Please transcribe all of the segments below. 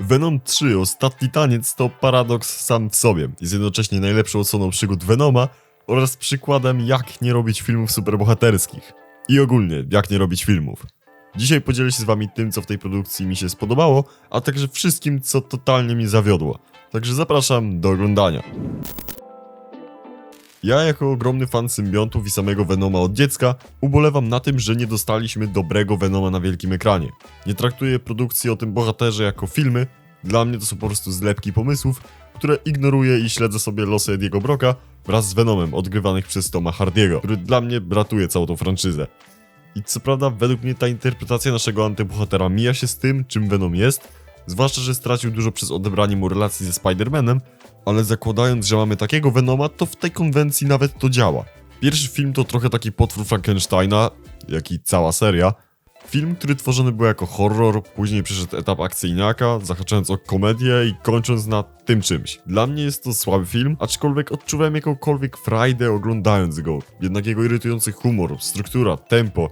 Venom 3 Ostatni Taniec to paradoks sam w sobie. Jest jednocześnie najlepszą oceną przygód Venoma oraz przykładem jak nie robić filmów superbohaterskich. I ogólnie, jak nie robić filmów. Dzisiaj podzielę się z wami tym, co w tej produkcji mi się spodobało, a także wszystkim, co totalnie mnie zawiodło. Także zapraszam do oglądania. Ja, jako ogromny fan symbiontów i samego Venoma od dziecka, ubolewam na tym, że nie dostaliśmy dobrego Venoma na wielkim ekranie. Nie traktuję produkcji o tym bohaterze jako filmy, dla mnie to są po prostu zlepki pomysłów, które ignoruję i śledzę sobie losy Ediego Broka wraz z Venomem odgrywanych przez Toma Hardiego, który dla mnie ratuje całą tą franczyzę. I co prawda, według mnie ta interpretacja naszego antybohatera mija się z tym, czym Venom jest, zwłaszcza, że stracił dużo przez odebranie mu relacji ze Spider-Manem, ale zakładając, że mamy takiego Venoma, to w tej konwencji nawet to działa. Pierwszy film to trochę taki potwór Frankensteina, jak i cała seria. Film, który tworzony był jako horror, później przeszedł etap akcyjniaka, zahaczając o komedię i kończąc na tym czymś. Dla mnie jest to słaby film, aczkolwiek odczuwałem jakąkolwiek frajdę oglądając go. Jednak jego irytujący humor, struktura, tempo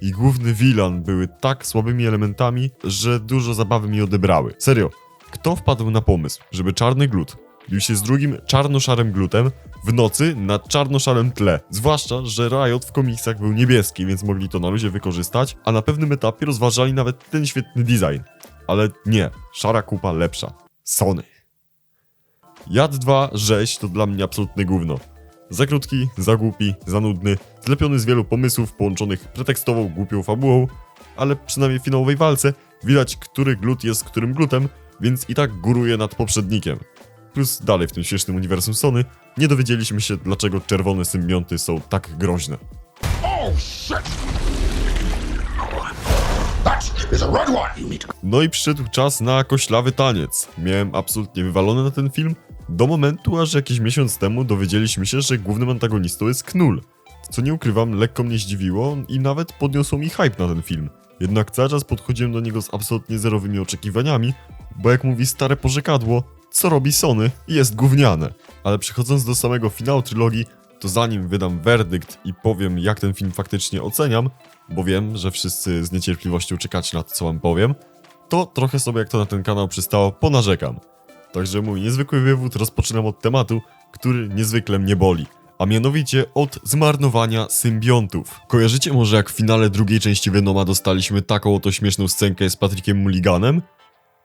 i główny villain były tak słabymi elementami, że dużo zabawy mi odebrały. Serio, kto wpadł na pomysł, żeby czarny glut bił się z drugim czarno-szarym glutem w nocy na czarno-szarym tle. Zwłaszcza, że Riot w komiksach był niebieski, więc mogli to na luzie wykorzystać, a na pewnym etapie rozważali nawet ten świetny design. Ale nie, szara kupa lepsza. Sony. Jad 2 rzeź to dla mnie absolutne gówno. Za krótki, za głupi, za nudny, zlepiony z wielu pomysłów połączonych pretekstową głupią fabułą, ale przynajmniej w finałowej walce widać, który glut jest którym glutem, więc i tak góruje nad poprzednikiem. Plus dalej w tym śmiesznym uniwersum Sony nie dowiedzieliśmy się, dlaczego czerwone symbionty są tak groźne. Oh shit! No i przyszedł czas na koślawy taniec. Miałem absolutnie wywalony na ten film, do momentu aż jakiś miesiąc temu dowiedzieliśmy się, że głównym antagonistą jest Knull. Co nie ukrywam, lekko mnie zdziwiło i nawet podniosło mi hype na ten film. Jednak cały czas podchodziłem do niego z absolutnie zerowymi oczekiwaniami, bo jak mówi stare porzekadło, co robi Sony jest gówniane. Ale przechodząc do samego finału trylogii, to zanim wydam werdykt i powiem jak ten film faktycznie oceniam, bo wiem, że wszyscy z niecierpliwością czekacie na to co wam powiem, to trochę sobie jak to na ten kanał przystało ponarzekam. Także mój niezwykły wywód rozpoczynam od tematu, który niezwykle mnie boli. A mianowicie od zmarnowania symbiontów. Kojarzycie może jak w finale drugiej części Venoma dostaliśmy taką oto śmieszną scenkę z Patrickiem Mulliganem?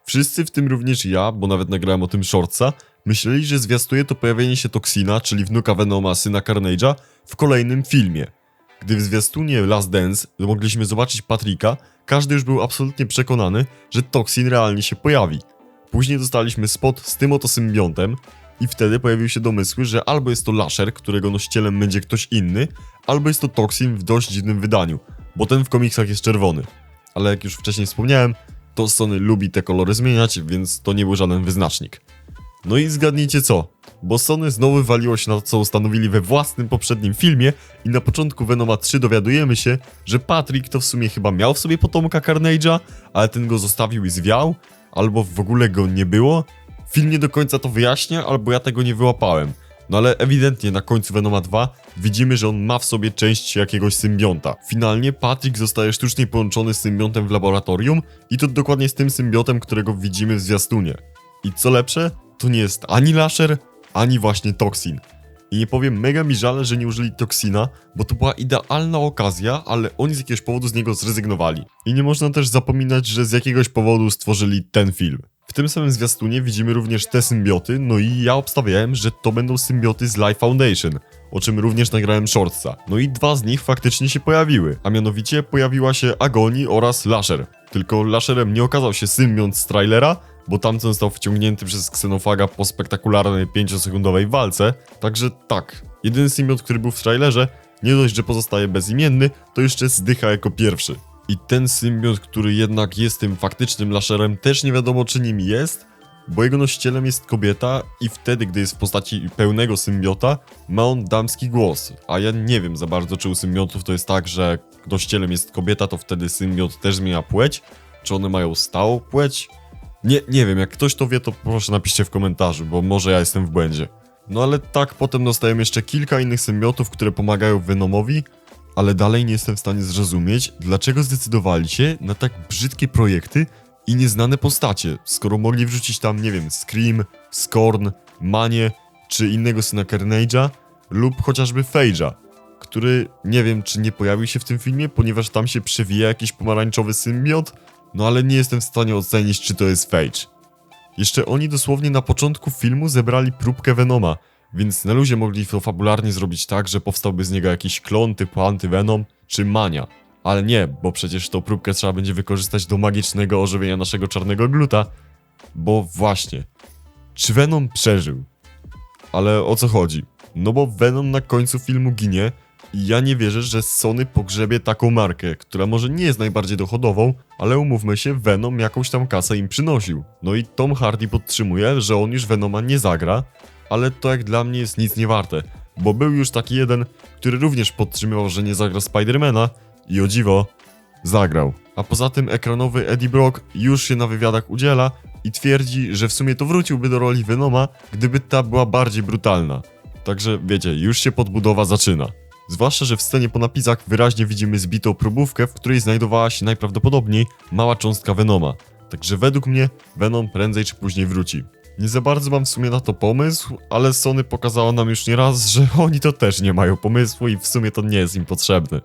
Wszyscy, w tym również ja, bo nawet nagrałem o tym shortsa, myśleli, że zwiastuje to pojawienie się Toxina, czyli wnuka Venoma, syna Carnage'a, w kolejnym filmie. Gdy w zwiastunie Last Dance mogliśmy zobaczyć Patricka, każdy już był absolutnie przekonany, że Toxin realnie się pojawi. Później dostaliśmy spot z tym oto symbiontem i wtedy pojawiły się domysły, że albo jest to Lasher, którego nosicielem będzie ktoś inny, albo jest to Toxin w dość dziwnym wydaniu, bo ten w komiksach jest czerwony. Ale jak już wcześniej wspomniałem, to Sony lubi te kolory zmieniać, więc to nie był żaden wyznacznik. No i zgadnijcie co? Bo Sony znowu waliło się na to, co ustanowili we własnym poprzednim filmie i na początku Venoma 3 dowiadujemy się, że Patrick to w sumie chyba miał w sobie potomka Carnage'a, ale ten go zostawił i zwiał, albo w ogóle go nie było. Film nie do końca to wyjaśnia, albo ja tego nie wyłapałem. No ale ewidentnie na końcu Venoma 2 widzimy, że on ma w sobie część jakiegoś symbionta. Finalnie Patrick zostaje sztucznie połączony z symbiontem w laboratorium i to dokładnie z tym symbiotem, którego widzimy w zwiastunie. I co lepsze, to nie jest ani Lasher, ani właśnie Toxin. I nie powiem, mega mi żal, że nie użyli Toxina, bo to była idealna okazja, ale oni z jakiegoś powodu z niego zrezygnowali. I nie można też zapominać, że z jakiegoś powodu stworzyli ten film. W tym samym zwiastunie widzimy również te symbioty, no i ja obstawiałem, że to będą symbioty z Life Foundation, o czym również nagrałem shortsa. No i dwa z nich faktycznie się pojawiły, a mianowicie pojawiła się Agoni oraz Lasher. Tylko Lasherem nie okazał się symbiont z trailera, bo tamten został wciągnięty przez Xenofaga po spektakularnej 5-sekundowej walce, także tak, jedyny symbiont, który był w trailerze, nie dość, że pozostaje bezimienny, to jeszcze zdycha jako pierwszy. I ten symbiont, który jednak jest tym faktycznym Lasherem, też nie wiadomo czy nim jest, bo jego nosicielem jest kobieta i wtedy, gdy jest w postaci pełnego symbiota, ma on damski głos. A ja nie wiem za bardzo, czy u symbiontów to jest tak, że nosicielem jest kobieta, to wtedy symbiot też zmienia płeć, czy one mają stałą płeć? Nie, nie wiem, jak ktoś to wie, to proszę napiszcie w komentarzu, bo może ja jestem w błędzie. No ale tak, potem dostajemy jeszcze kilka innych symbiotów, które pomagają Venomowi, ale dalej nie jestem w stanie zrozumieć, dlaczego zdecydowali się na tak brzydkie projekty i nieznane postacie, skoro mogli wrzucić tam, nie wiem, Scream, Scorn, Manie, czy innego syna Carnage'a, lub chociażby Fage'a, który nie wiem, czy nie pojawił się w tym filmie, ponieważ tam się przewija jakiś pomarańczowy symbiot, no ale nie jestem w stanie ocenić, czy to jest Phage. Jeszcze oni dosłownie na początku filmu zebrali próbkę Venoma, więc na luzie mogli to fabularnie zrobić tak, że powstałby z niego jakiś klon typu Antyvenom czy Mania. Ale nie, bo przecież tą próbkę trzeba będzie wykorzystać do magicznego ożywienia naszego czarnego gluta. Bo właśnie, czy Venom przeżył? Ale o co chodzi? No bo Venom na końcu filmu ginie i ja nie wierzę, że Sony pogrzebie taką markę, która może nie jest najbardziej dochodową, ale umówmy się, Venom jakąś tam kasę im przynosił. No i Tom Hardy podtrzymuje, że on już Venoma nie zagra, ale to jak dla mnie jest nic nie warte, bo był już taki jeden, który również podtrzymywał, że nie zagra Spidermana i o dziwo, zagrał. A poza tym ekranowy Eddie Brock już się na wywiadach udziela i twierdzi, że w sumie to wróciłby do roli Venoma, gdyby ta była bardziej brutalna. Także wiecie, już się podbudowa zaczyna. Zwłaszcza, że w scenie po napisach wyraźnie widzimy zbitą próbówkę, w której znajdowała się najprawdopodobniej mała cząstka Venoma. Także według mnie Venom prędzej czy później wróci. Nie za bardzo mam w sumie na to pomysł, ale Sony pokazała nam już nieraz, że oni to też nie mają pomysłu i w sumie to nie jest im potrzebne.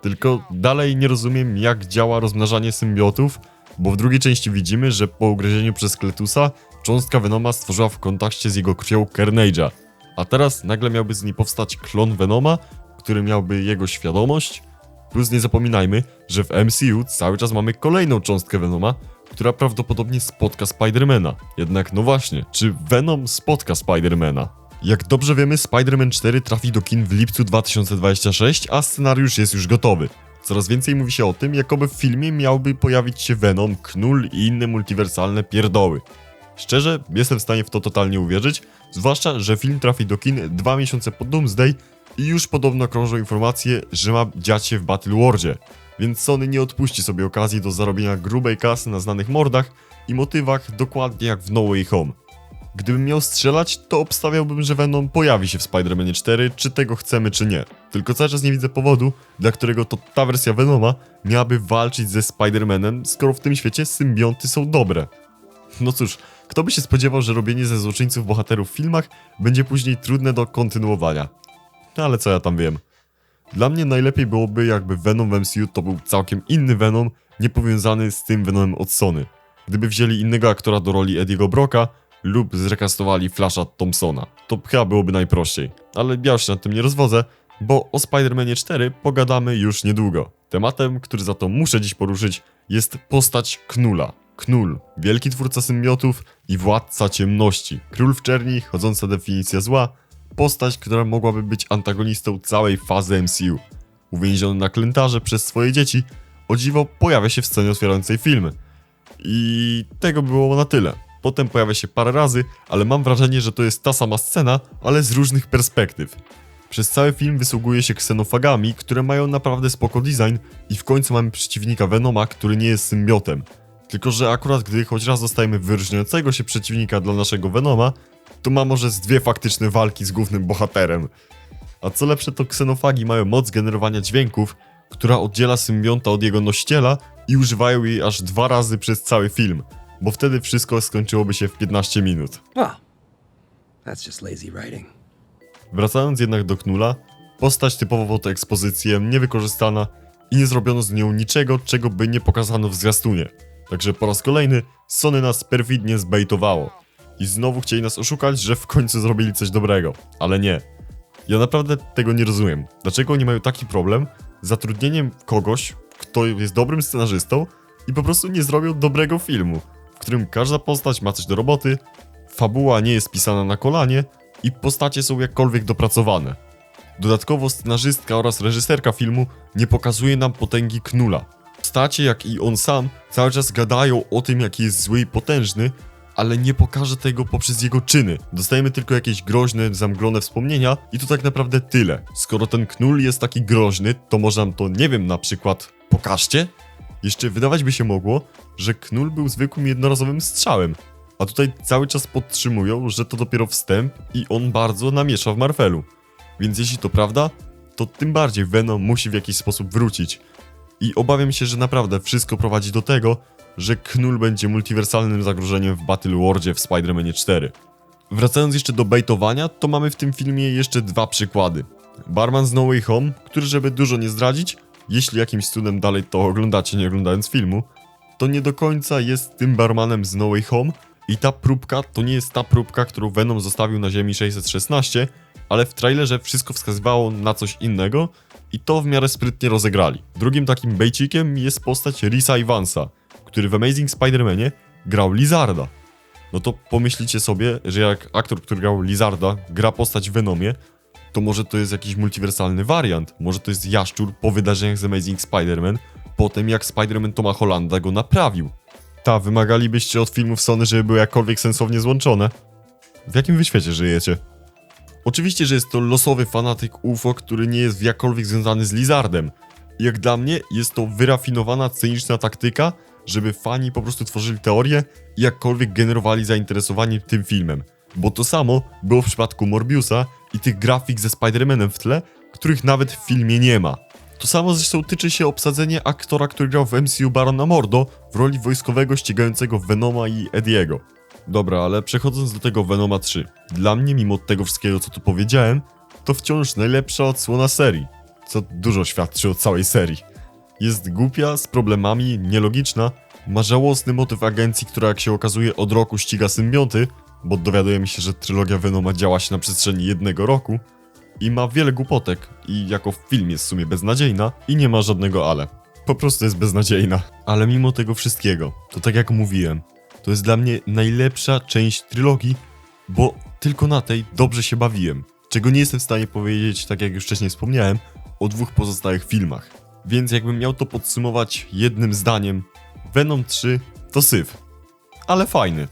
Tylko dalej nie rozumiem jak działa rozmnażanie symbiotów, bo w drugiej części widzimy, że po ugryzieniu przez Kletusa cząstka Venoma stworzyła w kontakcie z jego krwią Carnage'a. A teraz nagle miałby z niej powstać klon Venoma, który miałby jego świadomość. Plus nie zapominajmy, że w MCU cały czas mamy kolejną cząstkę Venoma, która prawdopodobnie spotka Spidermana. Jednak no właśnie, czy Venom spotka Spidermana? Jak dobrze wiemy, Spider-Man 4 trafi do kin w lipcu 2026, a scenariusz jest już gotowy. Coraz więcej mówi się o tym, jakoby w filmie miałby pojawić się Venom, Knull i inne multiwersalne pierdoły. Szczerze, jestem w stanie w to totalnie uwierzyć, zwłaszcza, że film trafi do kin dwa miesiące po Doomsday i już podobno krążą informacje, że ma dziać się w Battle Worldzie, więc Sony nie odpuści sobie okazji do zarobienia grubej kasy na znanych mordach i motywach dokładnie jak w No Way Home. Gdybym miał strzelać, to obstawiałbym, że Venom pojawi się w Spider-Manie 4, czy tego chcemy, czy nie. Tylko cały czas nie widzę powodu, dla którego to ta wersja Venoma miałaby walczyć ze Spider-Manem, skoro w tym świecie symbionty są dobre. No cóż, kto by się spodziewał, że robienie ze złoczyńców bohaterów w filmach będzie później trudne do kontynuowania. No ale co ja tam wiem. Dla mnie najlepiej byłoby, jakby Venom w MCU to był całkiem inny Venom, nie powiązany z tym Venomem od Sony. Gdyby wzięli innego aktora do roli Ediego Brocka lub zrekastowali Flasha Thompsona, to chyba byłoby najprościej. Ale ja już się nad tym nie rozwodzę, bo o Spider-Manie 4 pogadamy już niedługo. Tematem, który za to muszę dziś poruszyć, jest postać Knula. Knull, wielki twórca symbiotów i władca ciemności. Król w czerni, chodząca definicja zła, postać, która mogłaby być antagonistą całej fazy MCU. Uwięziony na klętarze przez swoje dzieci, o dziwo pojawia się w scenie otwierającej film. I tego było na tyle. Potem pojawia się parę razy, ale mam wrażenie, że to jest ta sama scena, ale z różnych perspektyw. Przez cały film wysługuje się ksenofagami, które mają naprawdę spoko design i w końcu mamy przeciwnika Venoma, który nie jest symbiotem. Tylko, że akurat gdy choć raz dostajemy wyróżniającego się przeciwnika dla naszego Venoma, to ma może z dwie faktyczne walki z głównym bohaterem. A co lepsze, to ksenofagi mają moc generowania dźwięków, która oddziela symbionta od jego nosiciela i używają jej aż dwa razy przez cały film, bo wtedy wszystko skończyłoby się w 15 minut. That's just lazy writing. Wracając jednak do Knula, postać typowo pod ekspozycję, niewykorzystana i nie zrobiono z nią niczego, czego by nie pokazano w zwiastunie. Także po raz kolejny Sony nas perfidnie zbejtowało. I znowu chcieli nas oszukać, że w końcu zrobili coś dobrego. Ale nie. Ja naprawdę tego nie rozumiem. Dlaczego oni mają taki problem z zatrudnieniem kogoś, kto jest dobrym scenarzystą i po prostu nie zrobią dobrego filmu, w którym każda postać ma coś do roboty, fabuła nie jest pisana na kolanie i postacie są jakkolwiek dopracowane. Dodatkowo scenarzystka oraz reżyserka filmu nie pokazuje nam potęgi Knula. Postacie, jak i on sam, cały czas gadają o tym, jaki jest zły i potężny, ale nie pokaże tego poprzez jego czyny. Dostajemy tylko jakieś groźne, zamglone wspomnienia i to tak naprawdę tyle. Skoro ten Knul jest taki groźny, to może nam to, nie wiem, na przykład pokażcie? Jeszcze wydawać by się mogło, że Knul był zwykłym jednorazowym strzałem, a tutaj cały czas podtrzymują, że to dopiero wstęp i on bardzo namiesza w Marvelu. Więc jeśli to prawda, to tym bardziej Venom musi w jakiś sposób wrócić. I obawiam się, że naprawdę wszystko prowadzi do tego, że Knull będzie multiwersalnym zagrożeniem w Battle Worldzie w Spider-Manie 4. Wracając jeszcze do bejtowania, to mamy w tym filmie jeszcze dwa przykłady. Barman z No Way Home, który żeby dużo nie zdradzić, jeśli jakimś cudem dalej to oglądacie nie oglądając filmu, to nie do końca jest tym barmanem z No Way Home i ta próbka to nie jest ta próbka, którą Venom zostawił na ziemi 616, ale w trailerze wszystko wskazywało na coś innego i to w miarę sprytnie rozegrali. Drugim takim bejcikiem jest postać Risa Ivansa, który w Amazing Spider-Manie grał Lizarda. No to pomyślicie sobie, że jak aktor, który grał Lizarda, gra postać w Venomie, to może to jest jakiś multiwersalny wariant. Może to jest jaszczur po wydarzeniach z Amazing Spider-Man, po tym jak Spider-Man Toma Hollanda go naprawił. Ta, wymagalibyście od filmów Sony, żeby były jakkolwiek sensownie złączone? W jakim wy świecie żyjecie? Oczywiście, że jest to losowy fanatyk UFO, który nie jest w jakkolwiek związany z Lizardem. Jak dla mnie jest to wyrafinowana, cyniczna taktyka, żeby fani po prostu tworzyli teorie i jakkolwiek generowali zainteresowanie tym filmem. Bo to samo było w przypadku Morbiusa i tych grafik ze Spider-Manem w tle, których nawet w filmie nie ma. To samo zresztą tyczy się obsadzenia aktora, który grał w MCU Barona Mordo w roli wojskowego ścigającego Venoma i Ediego. Dobra, ale przechodząc do tego Venoma 3. Dla mnie, mimo tego wszystkiego, co tu powiedziałem, to wciąż najlepsza odsłona serii. Co dużo świadczy o całej serii. Jest głupia, z problemami, nielogiczna, ma żałosny motyw agencji, która jak się okazuje od roku ściga symbionty, bo dowiadujemy się, że trylogia Venoma działa się na przestrzeni jednego roku i ma wiele głupotek i jako film jest w sumie beznadziejna i nie ma żadnego ale. Po prostu jest beznadziejna. Ale mimo tego wszystkiego, to tak jak mówiłem, to jest dla mnie najlepsza część trylogii, bo tylko na tej dobrze się bawiłem. Czego nie jestem w stanie powiedzieć, tak jak już wcześniej wspomniałem, o dwóch pozostałych filmach. Więc jakbym miał to podsumować jednym zdaniem, Venom 3 to syf. Ale fajny.